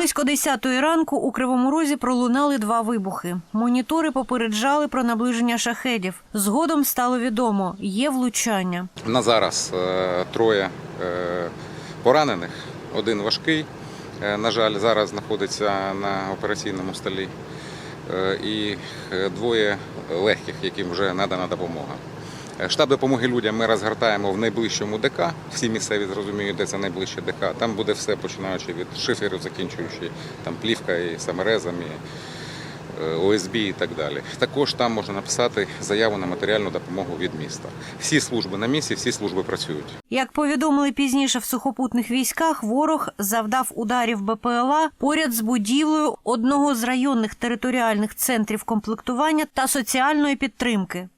Близько 10 ранку у Кривому Розі пролунали два вибухи. Монітори попереджали про наближення шахедів. Згодом стало відомо, є влучання. На зараз е, троє е, поранених, один важкий. е, На жаль, зараз знаходиться на операційному столі. І двоє легких, яким вже надана допомога. Штаб допомоги людям ми розгортаємо в найближчому ДК. Всі місцеві зрозуміють, де це найближче ДК. Там буде все, починаючи від шиферів, закінчуючи там плівка і саморезом, і е, ОСБ і так далі. Також там можна написати заяву на матеріальну допомогу від міста. Всі служби на місці, всі служби працюють. Як повідомили пізніше в сухопутних військах, ворог завдав ударів БПЛА поряд з будівлею одного з районних територіальних центрів комплектування та соціальної підтримки.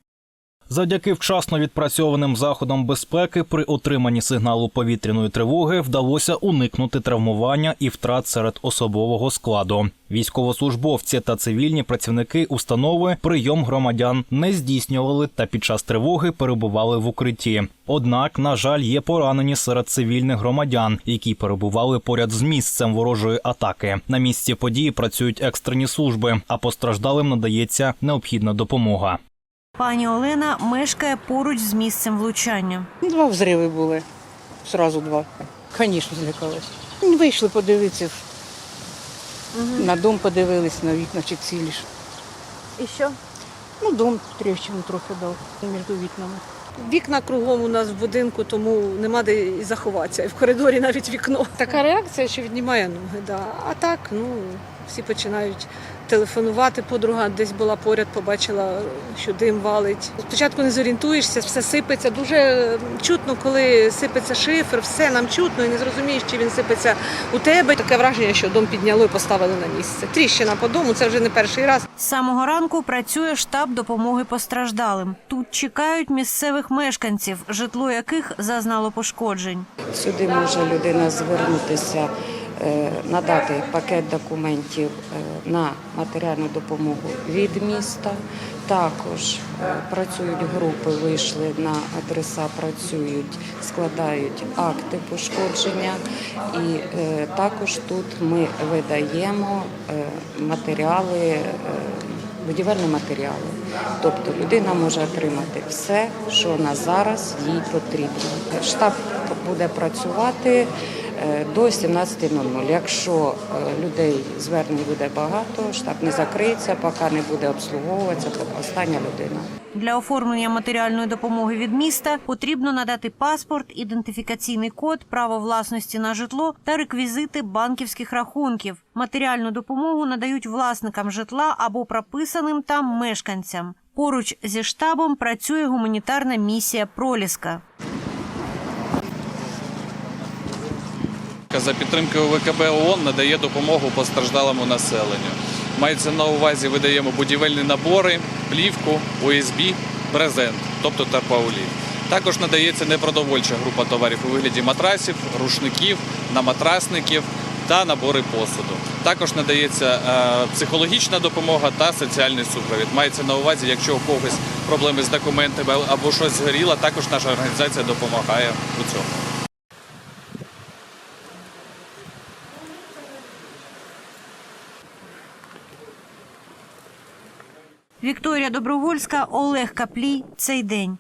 Завдяки вчасно відпрацьованим заходам безпеки при отриманні сигналу повітряної тривоги вдалося уникнути травмування і втрат серед особового складу. Військовослужбовці та цивільні працівники установи прийом громадян не здійснювали та під час тривоги перебували в укритті. Однак, на жаль, є поранені серед цивільних громадян, які перебували поряд з місцем ворожої атаки. На місці події працюють екстрені служби, а постраждалим надається необхідна допомога. Пані Олена мешкає поруч з місцем влучання. Два взриви були. Сразу два. Звісно, злякалась. Ну, Вийшли подивитися. На дом подивились, на вікна чи цілі ж. І що? Ну, дом тріщину трохи дав між вікнами. Вікна кругом у нас в будинку, тому нема де і заховатися. І в коридорі навіть вікно. Така реакція, що віднімає ноги. Да. А так, ну всі починають телефонувати. Подруга десь була поряд, побачила, що дим валить. Спочатку не зорієнтуєшся, все сипеться. Дуже чутно, коли сипеться шифер, все нам чутно і не зрозумієш, чи він сипеться у тебе. Таке враження, що дом підняло і поставили на місце. Тріщина по дому, це вже не перший раз. З самого ранку працює штаб допомоги постраждалим. Тут чекають місцевих мешканців, житло яких зазнало пошкоджень. Сюди може людина звернутися, надати пакет документів е, на матеріальну допомогу від міста. Також е, працюють групи, вийшли на адреса, працюють, складають акти пошкодження. І е, також тут ми видаємо е, матеріали. е, Будівельні матеріали, тобто людина може отримати все, що на зараз їй потрібно. Штаб буде працювати е, до 17.00. Якщо е, людей звернень буде багато, штаб не закриється, поки не буде обслуговуватися остання людина. Для оформлення матеріальної допомоги від міста потрібно надати паспорт, ідентифікаційний код, право власності на житло та реквізити банківських рахунків. Матеріальну допомогу надають власникам житла або прописаним там мешканцям. Поруч зі штабом працює гуманітарна місія Проліска. За підтримкою ВКБ ООН надає допомогу постраждалому населенню. Мається на увазі, видаємо будівельні набори, плівку, ОСБ, брезент, тобто терпауліт. Також надається непродовольча група товарів у вигляді матрасів, рушників, наматрасників та набори посуду. Також надається е, психологічна допомога та соціальний супровід. Мається на увазі, якщо у когось проблеми з документами або щось згоріло, також наша організація допомагає у цьому. Вікторія Добровольська, Олег Каплій. Цей день.